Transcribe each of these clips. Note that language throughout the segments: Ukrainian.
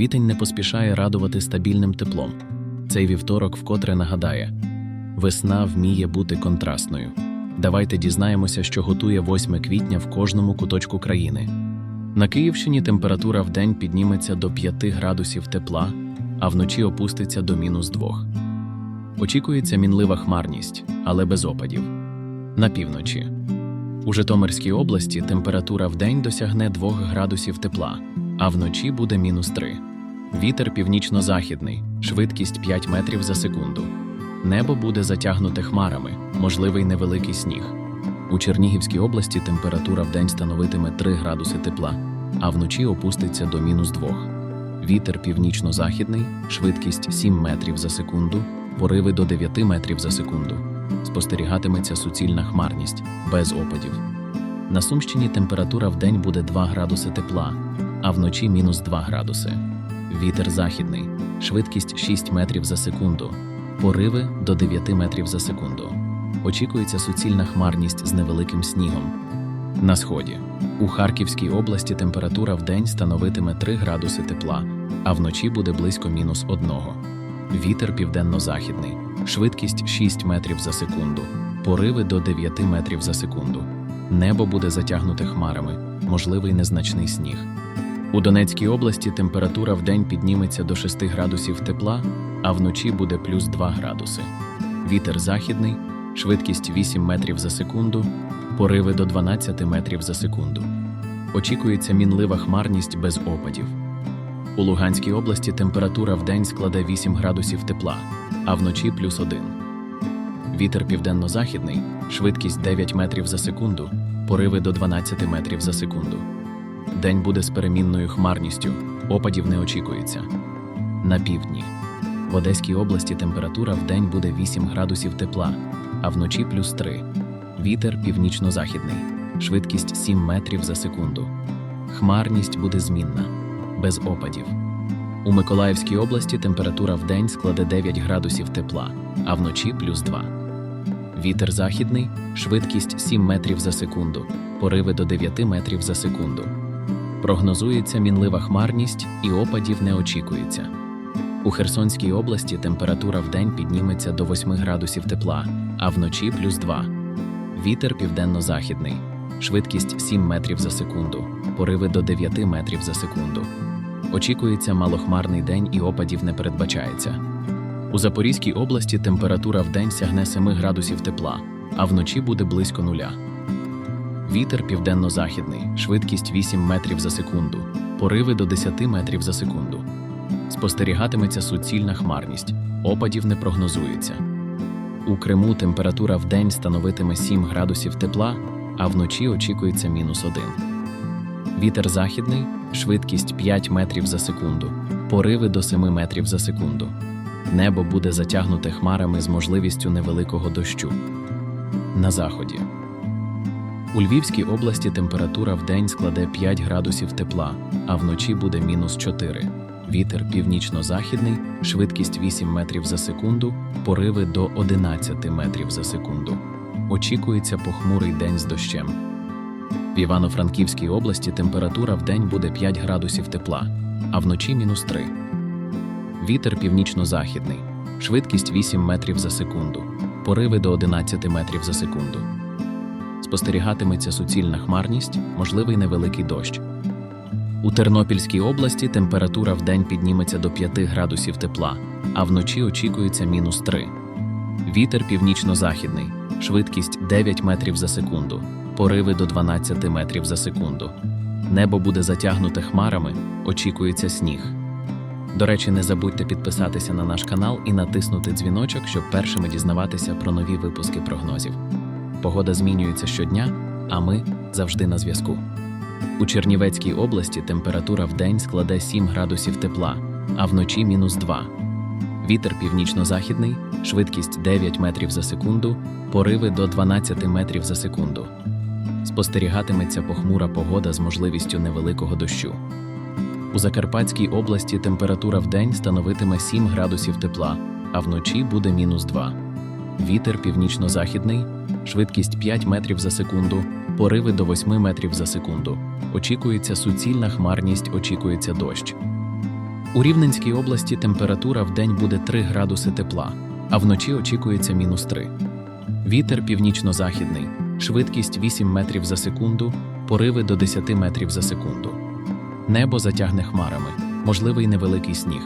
Квітень не поспішає радувати стабільним теплом. Цей вівторок вкотре нагадає: весна вміє бути контрастною. Давайте дізнаємося, що готує 8 квітня в кожному куточку країни. На Київщині температура в день підніметься до 5 градусів тепла, а вночі опуститься до мінус 2. Очікується мінлива хмарність, але без опадів. На півночі. У Житомирській області температура в день досягне 2 градусів тепла, а вночі буде мінус 3. Вітер північно-західний, швидкість 5 метрів за секунду. Небо буде затягнуте хмарами, можливий невеликий сніг. У Чернігівській області температура в день становитиме 3 градуси тепла, а вночі опуститься до мінус 2. Вітер північно-західний, швидкість 7 метрів за секунду, пориви до 9 метрів за секунду. Спостерігатиметься суцільна хмарність, без опадів. На Сумщині температура в день буде 2 градуси тепла, а вночі мінус 2 градуси. Вітер західний, швидкість 6 метрів за секунду, пориви до 9 метрів за секунду. Очікується суцільна хмарність з невеликим снігом. На сході. У Харківській області температура в день становитиме 3 градуси тепла, а вночі буде близько мінус 1. Вітер південно-західний, швидкість 6 метрів за секунду, пориви до 9 метрів за секунду. Небо буде затягнуте хмарами, можливий незначний сніг. У Донецькій області температура в день підніметься до 6 градусів тепла, а вночі буде плюс 2 градуси. Вітер західний, швидкість 8 метрів за секунду, пориви до 12 метрів за секунду. Очікується мінлива хмарність без опадів. У Луганській області температура в день складе 8 градусів тепла, а вночі плюс 1. Вітер південно-західний, швидкість 9 метрів за секунду, пориви до 12 метрів за секунду. День буде з перемінною хмарністю, опадів не очікується. На півдні. В Одеській області температура в день буде 8 градусів тепла, а вночі плюс 3. Вітер північно-західний, швидкість 7 метрів за секунду. Хмарність буде змінна, без опадів. У Миколаївській області температура в день складе 9 градусів тепла, а вночі плюс 2. Вітер західний, швидкість 7 метрів за секунду, пориви до 9 метрів за секунду. Прогнозується мінлива хмарність і опадів не очікується. У Херсонській області температура в день підніметься до 8 градусів тепла, а вночі плюс 2. Вітер південно-західний, швидкість 7 метрів за секунду, пориви до 9 метрів за секунду. Очікується малохмарний день і опадів не передбачається. У Запорізькій області температура в день сягне 7 градусів тепла, а вночі буде близько нуля. Вітер південно-західний, швидкість 8 метрів за секунду, пориви до 10 метрів за секунду. Спостерігатиметься суцільна хмарність, опадів не прогнозується. У Криму температура в день становитиме 7 градусів тепла, а вночі очікується мінус 1. Вітер західний, швидкість 5 метрів за секунду, пориви до 7 метрів за секунду. Небо буде затягнуте хмарами з можливістю невеликого дощу. На заході. У Львівській області температура в день складе 5 градусів тепла, а вночі буде мінус 4. Вітер північно-західний, швидкість 8 метрів за секунду, пориви до 11 метрів за секунду. Очікується похмурий день з дощем. В Івано-Франківській області температура в день буде 5 градусів тепла, а вночі мінус 3. Вітер північно-західний, швидкість 8 метрів за секунду, пориви до 11 метрів за секунду. Спостерігатиметься суцільна хмарність, можливий невеликий дощ. У Тернопільській області температура в день підніметься до 5 градусів тепла, а вночі очікується мінус 3. Вітер північно-західний, швидкість 9 метрів за секунду, пориви до 12 метрів за секунду. Небо буде затягнуте хмарами, очікується сніг. До речі, не забудьте підписатися на наш канал і натиснути дзвіночок, щоб першими дізнаватися про нові випуски прогнозів. Погода змінюється щодня, а ми завжди на зв'язку. У Чернівецькій області температура в день складе 7 градусів тепла, а вночі мінус 2. Вітер північно-західний, швидкість 9 метрів за секунду, пориви до 12 метрів за секунду. Спостерігатиметься похмура погода з можливістю невеликого дощу. У Закарпатській області температура в день становитиме 7 градусів тепла, а вночі буде мінус 2. Вітер північно-західний, швидкість 5 метрів за секунду, пориви до 8 метрів за секунду. Очікується суцільна хмарність, очікується дощ. У Рівненській області температура в день буде 3 градуси тепла, а вночі очікується мінус 3. Вітер північно-західний, швидкість 8 метрів за секунду, пориви до 10 метрів за секунду. Небо затягне хмарами, можливий невеликий сніг.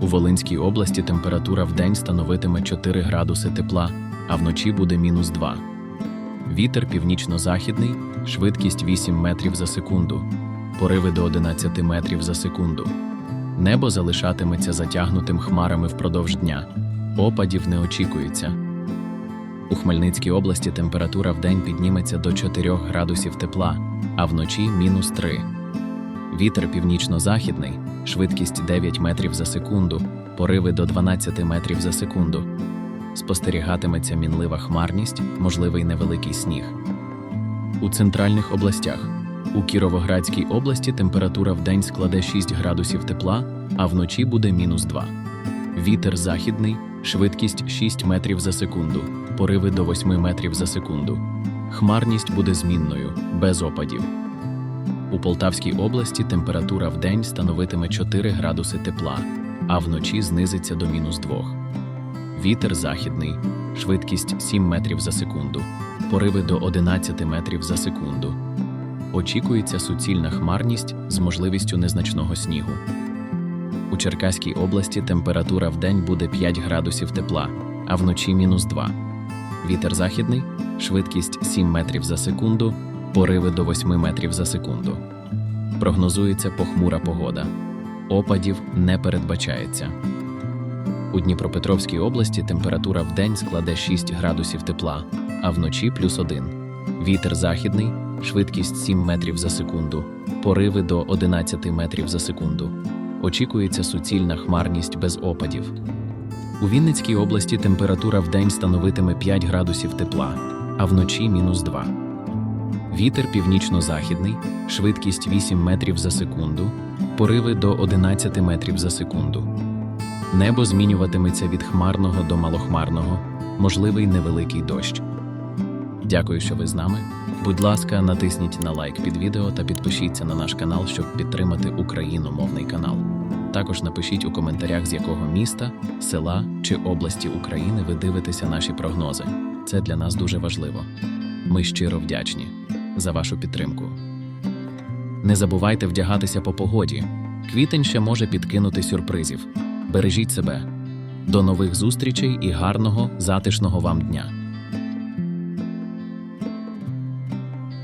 У Волинській області температура в день становитиме 4 градуси тепла, а вночі буде мінус 2. Вітер північно-західний, швидкість 8 метрів за секунду, пориви до 11 метрів за секунду. Небо залишатиметься затягнутим хмарами впродовж дня. Опадів не очікується. У Хмельницькій області температура в день підніметься до 4 градусів тепла, а вночі мінус 3. Вітер північно-західний, швидкість 9 метрів за секунду, пориви до 12 метрів за секунду. Спостерігатиметься мінлива хмарність, можливий невеликий сніг. У центральних областях у Кіровоградській області температура в день складе 6 градусів тепла, а вночі буде мінус 2. Вітер західний, швидкість 6 метрів за секунду, пориви до 8 метрів за секунду. Хмарність буде змінною, без опадів. У Полтавській області температура в день становитиме 4 градуси тепла, а вночі знизиться до мінус 2. Вітер західний, швидкість 7 метрів за секунду, пориви до 11 метрів за секунду. Очікується суцільна хмарність з можливістю незначного снігу. У Черкаській області температура в день буде 5 градусів тепла, а вночі мінус 2. Вітер західний, швидкість 7 метрів за секунду, пориви до 8 метрів за секунду. Прогнозується похмура погода. Опадів не передбачається. У Дніпропетровській області температура в день складе 6 градусів тепла, а вночі плюс 1. Вітер західний, швидкість 7 метрів за секунду, пориви до 11 метрів за секунду. Очікується суцільна хмарність без опадів. У Вінницькій області температура в день становитиме 5 градусів тепла, а вночі мінус 2. Вітер північно-західний, швидкість 8 метрів за секунду, пориви до 11 метрів за секунду. Небо змінюватиметься від хмарного до малохмарного, можливий невеликий дощ. Дякую, що ви з нами. Будь ласка, натисніть на лайк під відео та підпишіться на наш канал, щоб підтримати україномовний канал. Також напишіть у коментарях, з якого міста, села чи області України ви дивитеся наші прогнози. Це для нас дуже важливо. Ми щиро вдячні за вашу підтримку. Не забувайте вдягатися по погоді. Квітень ще може підкинути сюрпризів. Бережіть себе. До нових зустрічей і гарного, затишного вам дня!